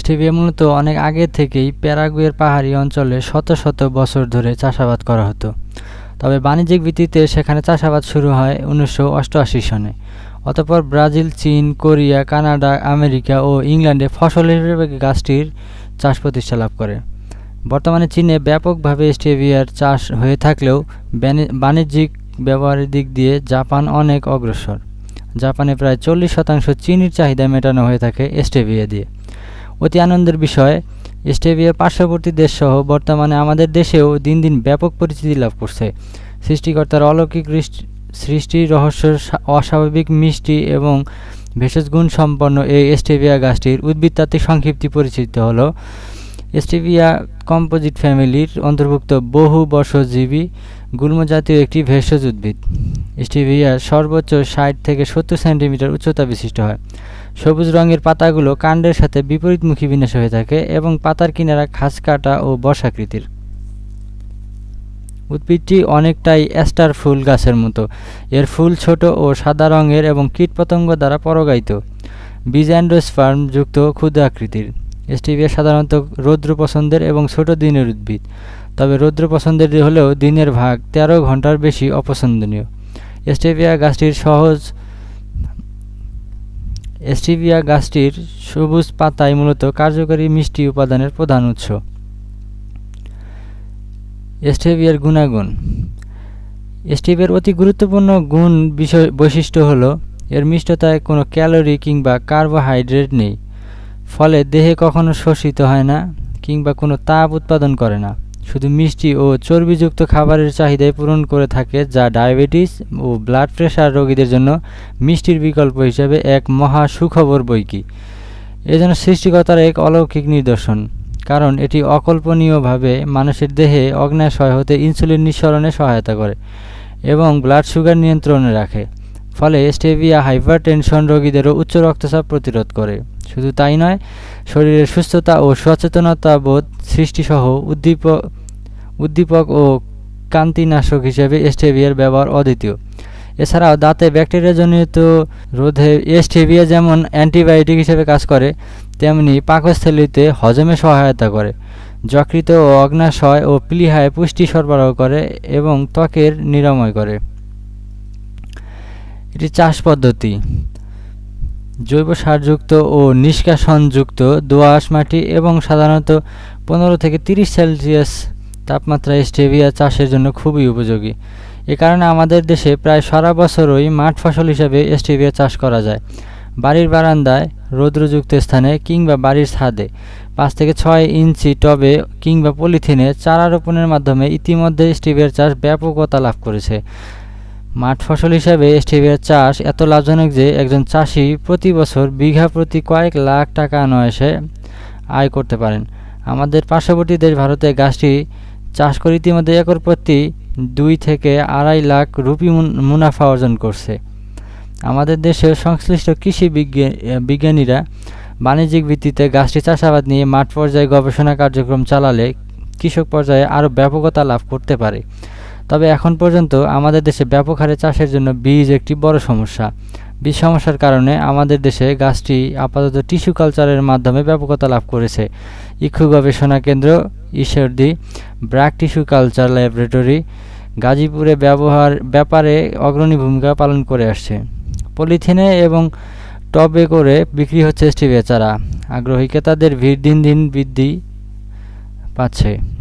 Stevia মূলত অনেক আগে থেকেই প্যারাগুয়ের পাহাড়ি অঞ্চলে শত শত বছর ধরে চাষাবাদ করা হতো। তবে বাণিজ্যিক ভিত্তিতে সেখানে চাষাবাদ শুরু হয় উনিশশো অষ্টআশি সনে। অতঃপর ব্রাজিল, চীন, কোরিয়া, কানাডা, আমেরিকা ও ইংল্যান্ডে ফসল হিসেবে গাছটির চাষ প্রতিষ্ঠা লাভ করে। বর্তমানে চীনে ব্যাপকভাবে স্টেভিয়ার চাষ হয়ে থাকলেও বাণিজ্যিক ব্যবহারের দিক দিয়ে জাপান অনেক অগ্রসর। জাপানে প্রায় চল্লিশ শতাংশ চিনির চাহিদা মেটানো হয়ে থাকে স্টেভিয়া দিয়ে। অতি আনন্দের বিষয়। স্টেভিয়ার পার্শ্ববর্তী দেশসহ বর্তমানে আমাদের দেশেও দিন দিন ব্যাপক পরিচিতি লাভ করছে। সৃষ্টিকর্তার অলৌকিক সৃষ্টি- সৃষ্টির রহস্য অস্বাভাবিক মিষ্টি এবং ভেষজ গুণ সম্পন্ন এই স্টেভিয়া গাছটির উদ্ভিদতাত্ত্বিক সংক্ষিপ্তি পরিচিত হল। স্টেভিয়া কম্পোজিট ফ্যামিলির অন্তর্ভুক্ত বহু বর্ষজীবী গুল্মজাতীয় একটি ভেষজ উদ্ভিদ। স্টেভিয়া সর্বোচ্চ ষাট থেকে সত্তর সেন্টিমিটার উচ্চতা বিশিষ্ট হয়। সবুজ রঙের পাতাগুলো কাণ্ডের সাথে বিপরীতমুখী বিন্যাস হয়ে থাকে এবং পাতার কিনারা খাঁজ কাটা ও বর্ষাকৃতির। উদ্ভিদটি অনেকটাই অ্যাস্টার ফুল গাছের মতো। এর ফুল ছোট ও সাদা রঙের এবং কীটপতঙ্গ দ্বারা পরাগায়িত। বীজ অ্যান্ডোস্পার্ম যুক্ত ক্ষুদ্র আকৃতির। স্টিভিয়া সাধারণত রৌদ্র পছন্দের এবং ছোট দিনের উদ্ভিদ। তবে রৌদ্র পছন্দের হলেও দিনের ভাগ তেরো ঘণ্টার বেশি অপছন্দনীয়। স্টেভিয়া গাছটির সহজ স্টিভিয়া গাছটির সবুজ পাতায় মূলত কার্যকরী মিষ্টি উপাদানের প্রধান উৎস। স্টেভিয়ার গুণাগুণ। স্টেভিয়ার অতি গুরুত্বপূর্ণ গুণ বিষয় বৈশিষ্ট্য হল, এর মিষ্টতায় কোনো ক্যালোরি কিংবা কার্বোহাইড্রেট নেই, ফলে দেহে কখনো শোষিত হয় না কিংবা কোনো তাপ উৎপাদন করে না। শুধু মিষ্টি ও চর্বিযুক্ত খাবারের চাহিদাই পূরণ করে থাকে, যা ডায়াবেটিস ও ব্লাড প্রেশার রোগীদের জন্য মিষ্টির বিকল্প হিসেবে এক মহা সুখবর বইকি এজন্য সৃষ্টিকর্তার এক অলৌকিক নিদর্শন, কারণ এটি অকল্পনীয়ভাবে মানুষের দেহে অগ্নাশয় হতে ইনসুলিন নিঃসরণে সহায়তা করে এবং ব্লাড সুগার নিয়ন্ত্রণে রাখে, ফলে স্টেভিয়া হাইপারটেনশন রোগীদেরও উচ্চ রক্তচাপ প্রতিরোধ করে। শুধু তাই নয়, শরীরের সুস্থতা ও সচেতনতা বোধ সৃষ্টিসহ উদ্দীপক উদ্দীপক ও কান্তিনাশক হিসেবে স্টেভিয়ার ব্যবহার অদ্বিতীয়। এছাড়াও দাঁতে ব্যাকটেরিয়াজনিত রোধে স্টেভিয়া যেমন অ্যান্টিবায়োটিক হিসেবে কাজ করে, তেমনি পাকস্থলিতে হজমে সহায়তা করে। যকৃত ও অগ্নাশয় ও প্লিহায় পুষ্টি সরবরাহ করে এবং ত্বকের নিরাময় করে। এটি চাষ পদ্ধতি। জৈব সারযুক্ত ও নিষ্কাশনযুক্ত দোআঁশ মাটি এবং সাধারণত পনেরো থেকে তিরিশ সেলসিয়াস তাপমাত্রা স্টেভিয়া চাষের জন্য খুবই উপযোগী। এ কারণে আমাদের দেশে প্রায় সারা বছরই মাঠ ফসল হিসাবে স্টেভিয়া চাষ করা যায়। বাড়ির বারান্দায় রৌদ্রযুক্ত স্থানে কিংবা বাড়ির ছাদে পাঁচ থেকে ছয় ইঞ্চি টবে কিংবা পলিথিনে চারা রোপণের মাধ্যমে ইতিমধ্যে স্টিভিয়ার চাষ ব্যাপকতা লাভ করেছে। মাঠ ফসল হিসাবে স্টিভিয়ার চাষ এত লাভজনক যে একজন চাষি প্রতি বছর বিঘা প্রতি কয়েক লাখ টাকা অনায়াসে আয় করতে পারেন। আমাদের পার্শ্ববর্তী দেশ ভারতে গাছটি চাষ করে ইতিমধ্যে একর প্রতি দুই থেকে আড়াই লাখ রুপি মুনাফা অর্জন করছে। আমাদের দেশের সংশ্লিষ্ট কৃষি বিজ্ঞা- বিজ্ঞানীরা বাণিজ্যিক ভিত্তিতে গাছটি চাষাবাদ নিয়ে মাঠ পর্যায়ে গবেষণা কার্যক্রম চালালে কৃষক পর্যায়ে আরও ব্যাপকতা লাভ করতে পারে। তবে এখন পর্যন্ত আমাদের দেশে ব্যাপক হারে চাষের জন্য বীজ একটি বড় সমস্যা। বীজ সমস্যার কারণে আমাদের দেশে গাছটি আপাতত টিস্যু কালচারের মাধ্যমে ব্যাপকতা লাভ করেছে। ইক্ষু গবেষণা কেন্দ্র, Ishwardi, BRAC tissue culture laboratory, গাজীপুরে ব্যবহার, ব্যাপারে অগ্রণী ভূমিকা পালন করে আসছে। পলিথিনে এবং টবে করে বিক্রি হচ্ছে স্টিভিয়া চারা আগ্রহী ক্রেতাদের ভিড় দিন দিন বৃদ্ধি পাচ্ছে।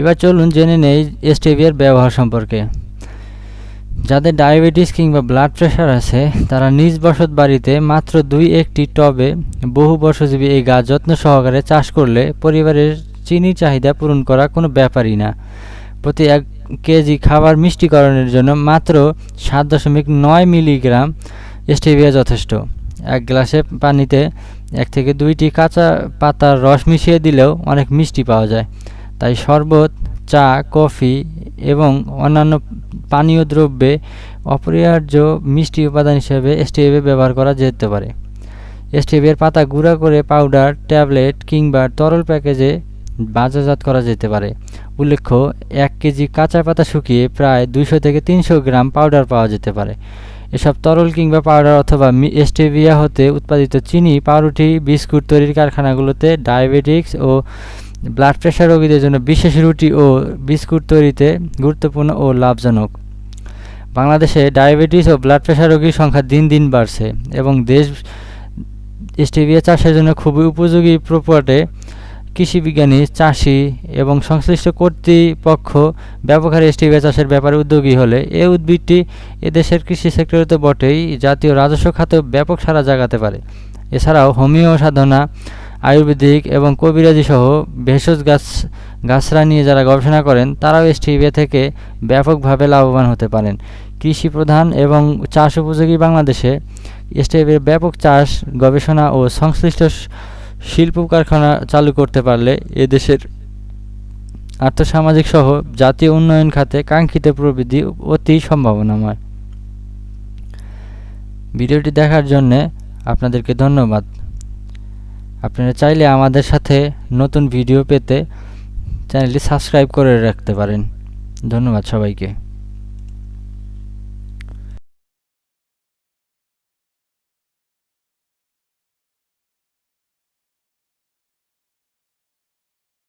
এবার চলুন জেনে নেই স্টেভিয়ার ব্যবহার সম্পর্কে। যাদের ডায়াবেটিস কিংবা ব্লাড প্রেশার আছে, তারা নিজ বসত বাড়িতে মাত্র দুই একটি টবে বহু বর্ষজীবী এই গাছ যত্ন সহকারে চাষ করলে পরিবারের চিনির চাহিদা পূরণ করা কোনো ব্যাপারই না। প্রতি এক কেজি খাবার মিষ্টিকরণের জন্য মাত্র সাত দশমিক নয় মিলিগ্রাম স্টেভিয়া যথেষ্ট। এক গ্লাসে পানিতে এক থেকে দুইটি কাঁচা পাতার রস মিশিয়ে দিলেও অনেক মিষ্টি পাওয়া যায়। তাই শরবত, চা, কফি এবং অন্যান্য পানীয় দ্রব্যে অপরিহার্য মিষ্টি উপাদান হিসেবে স্টেভিয়া ব্যবহার করা যেতে পারে। স্টেভিয়ার পাতা গুঁড়া করে পাউডার, ট্যাবলেট কিংবা তরল প্যাকেজে বাজারজাত করা যেতে পারে। উল্লেখ্য, এক কেজি কাঁচা পাতা শুকিয়ে প্রায় দুইশো থেকে তিনশো গ্রাম পাউডার পাওয়া যেতে পারে। এসব তরল কিংবা পাউডার অথবা স্টেভিয়া হতে উৎপাদিত চিনি, পাউরুটি, বিস্কুট তৈরির কারখানাগুলোতে ডায়াবেটিক্স ও ব্লাড প্রেশার রোগীদের জন্য বিশেষ রুটি ও বিস্কুট তৈরিতে গুরুত্বপূর্ণ ও লাভজনক। বাংলাদেশে ডায়াবেটিস ও ব্লাড প্রেশার রোগীর সংখ্যা দিন দিন বাড়ছে এবং দেশ স্টেভিয়া চাষের জন্য খুবই উপযোগী প্রপটে কৃষিবিজ্ঞানী, চাষি এবং সংশ্লিষ্ট কর্তৃপক্ষ ব্যাপক হারে স্টেভিয়া চাষের ব্যাপারে উদ্যোগী হলে এ উদ্ভিদটি এদেশের কৃষি সেক্টরে তো বটেই, জাতীয় রাজস্ব খাতে ব্যাপক সারা জাগাতে পারে। এছাড়াও হোমিও সাধনা আয়ুর্বেদিক এবং কবিরাজি সহ ভেষজ গাছ, গাছরা নিয়ে যারা গবেষণা করেন, তারাও স্টিভিয়া থেকে ব্যাপকভাবে লাভবান হতে পারেন। কৃষি প্রধান এবং চাষ উপযোগী বাংলাদেশে স্টিভিয়ার ব্যাপক চাষ, গবেষণা ও সংশ্লিষ্ট শিল্প কারখানা চালু করতে পারলে এদেশের আর্থসামাজিক সহ জাতীয় উন্নয়ন খাতে কাঙ্ক্ষিত প্রবৃদ্ধি অতি সম্ভাবনাময়। ভিডিওটি দেখার জন্যে আপনাদেরকে ধন্যবাদ। আপনারা চাইলে আমাদের সাথে নতুন ভিডিও পেতে চ্যানেলটি সাবস্ক্রাইব করে রাখতে পারেন। ধন্যবাদ সবাইকে।